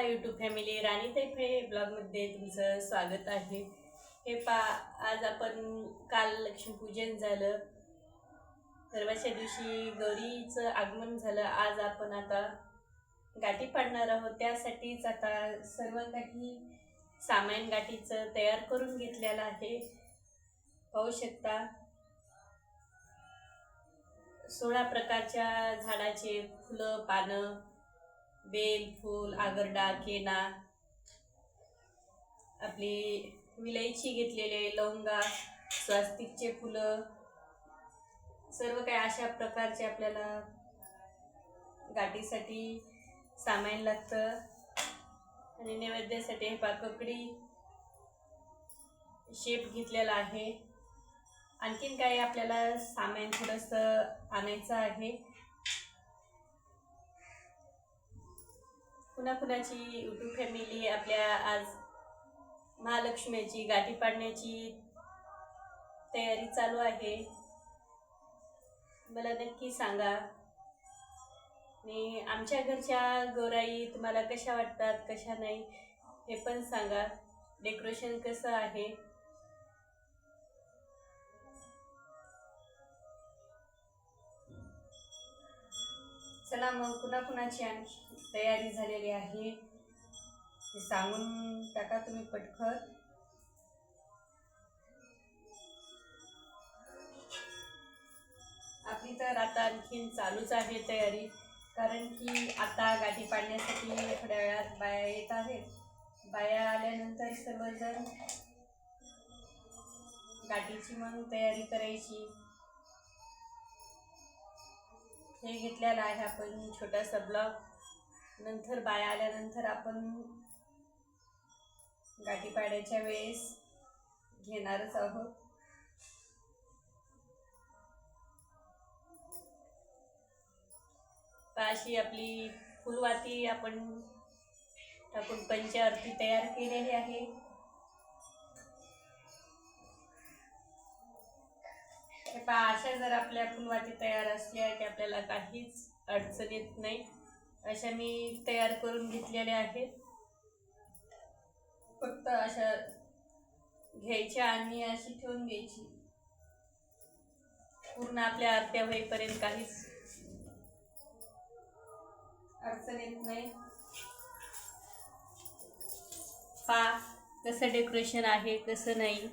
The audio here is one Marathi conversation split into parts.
हाय यूट्यूब फॅमिली राणी तैफे ब्लॉगमध्ये तुमचं स्वागत आहे. हे पा आज आपण काल लक्ष्मीपूजन झालं. सर्वाच्या दिवशी गौरीचं आगमन झालं. आज आपण आता गाठी पाडणार आहोत. त्यासाठीच आता सर्व काही सामान गाठीचं तयार करून घेतलेलं आहे. पाहू शकता. सोळा प्रकारच्या झाडाचे फुलं पानं बेल फूल आगरडा केना आपली विलायची घेतलेले लवंगा स्वास्तिकचे फुलं सर्व काही अशा प्रकारचे आपल्याला गाठीसाठी सामान लागतं. आणि नैवेद्यासाठी हे पाककडी शेप घेतलेला आहे. आणखीन काही आपल्याला सामान थोडंसं आणायचं आहे. पुन्हा कुणाची यूट्यूब फॅमिली आपल्या आज महालक्ष्मीची गाठी पाडण्याची तयारी चालू आहे. मला नक्की सांगा. आणि आमच्या घरच्या गोराई तुम्हाला कशा वाटतात कशा नाही हे पण सांगा. डेकोरेशन कसं आहे? चला मग पुन्हा कुणाची आणखी तयारी झालेली आहे ते सांगून टाका तुम्ही पटकन. आपली तर आता आणखीन चालूच आहे तयारी कारण की आता गाठी पाडण्यासाठी थोड्या वेळात बाया येत आहेत. बाया आल्यानंतर सर्वजण गाठीची मग तयारी करायची. हे घेतलेला आहे आपण छोटासा ब्लॉक. नंतर बाया आल्यानंतर आपण गाठी पाड्याच्या वेळेस घेणारच आहोत. अशी आपली फुलवाती आपण टाकून पंचारती तयार केलेली आहे. पहा अशा जर आपल्या फुलवाती तयार असल्या की आपल्याला काहीच अडचण येत नाही. अशा मी तयार करून घेतलेल्या आहेत. फक्त अशा घ्यायच्या आणि अशी ठेवून घ्यायची. पूर्ण आपल्या आरत्या होईपर्यंत काहीच अडचण येत नाही. पा कसं डेकोरेशन आहे कसं नाही.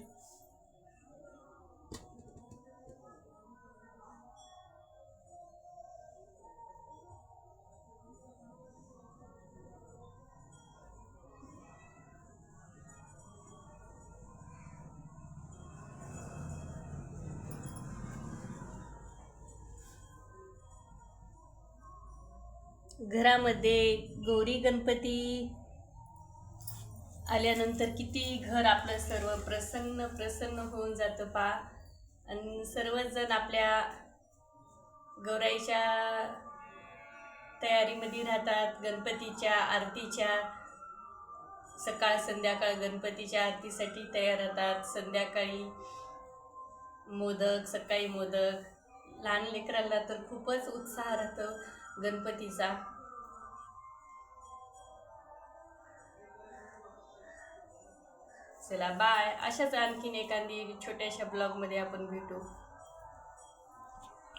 घरामध्ये गौरी गणपती आल्यानंतर किती घर आपलं सर्व प्रसन्न प्रसन्न होऊन जातं पा. आणि सर्वजण आपल्या गौराईच्या तयारीमध्ये राहतात गणपतीच्या आरतीच्या. सकाळ संध्याकाळ गणपतीच्या आरतीसाठी तयार राहतात. संध्याकाळी मोदक सकाळी मोदक. लहान लेकरांना तर खूपच उत्साह राहतो. गणपतीचा. चला बाय अशाच आणखीन एखादी छोट्याशा ब्लॉगमध्ये आपण भेटू.